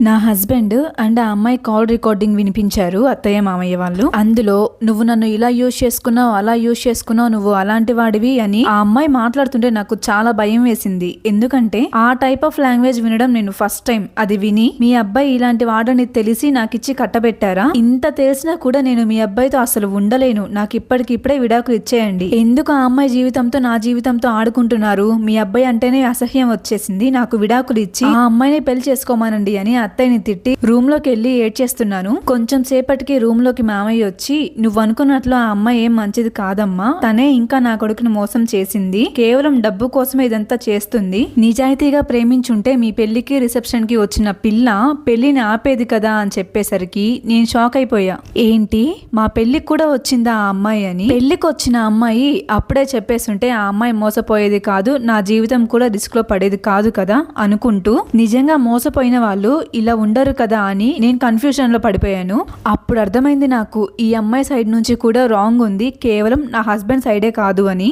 నా husband and ఆ అమ్మాయి కాల్ రికార్డింగ్ వినిపించారు అత్తయ్య మామయ్య వాళ్ళు. అందులో నువ్వు నన్ను ఇలా యూజ్ చేసుకున్నావు అలా యూజ్ చేసుకున్నావు నువ్వు అలాంటి వాడివి అని ఆ అమ్మాయి మాట్లాడుతుంటే నాకు చాలా భయం వేసింది. ఎందుకంటే ఆ టైప్ ఆఫ్ లాంగ్వేజ్ వినడం నేను ఫస్ట్ టైం. అది విని మీ అబ్బాయి ఇలాంటి వాడని తెలిసి నాకు ఇచ్చి కట్టబెట్టారా? ఇంత తెలిసినా కూడా నేను మీ అబ్బాయితో అసలు ఉండలేను. నాకు ఇప్పటికిప్పుడే విడాకులు ఇచ్చేయండి. ఎందుకు ఆ అమ్మాయి జీవితంతో నా జీవితంతో ఆడుకుంటున్నారు? మీ అబ్బాయి అంటేనే అసహ్యం వచ్చేసింది. నాకు విడాకులు ఇచ్చి ఆ అమ్మాయిని పెళ్ళి చేసుకోమానండి అని అత్తయ్యని తిట్టి రూమ్లోకి వెళ్ళి ఏడ్చేస్తున్నాను. కొంచెం సేపటికి రూమ్లోకి మామయ్య వచ్చి నువ్వు అనుకున్నట్లు ఆ అమ్మాయి ఏం మంచిది కాదమ్మా. తనే ఇంకా నా కొడుకుని మోసం చేసింది. కేవలం డబ్బు కోసమే ఇదంతా చేస్తుంది. నిజాయితీగా ప్రేమించుంటే మీ పెళ్ళికి రిసెప్షన్కి వచ్చిన పిల్ల పెళ్ళిని ఆపేది కదా అని చెప్పేసరికి నేను షాక్ అయిపోయా. ఏంటి? మా పెళ్ళికి కూడా వచ్చిందా ఆ అమ్మాయి అని? పెళ్ళికి వచ్చిన అమ్మాయి అప్పుడే చెప్పేస్తుంటే ఆ అమ్మాయి మోసపోయేది కాదు నా జీవితం కూడా రిస్క్లో పడేది కాదు కదా అనుకుంటూ నిజంగా మోసపోయిన వాళ్ళు ఇలా ఉండరు కదా అని నేను కన్ఫ్యూషన్లో పడిపోయాను. అప్పుడు అర్థమైంది నాకు ఈ అమ్మాయి సైడ్ నుంచి కూడా రాంగ్ ఉంది. కేవలం నా హస్బెండ్ సైడే కాదు అని.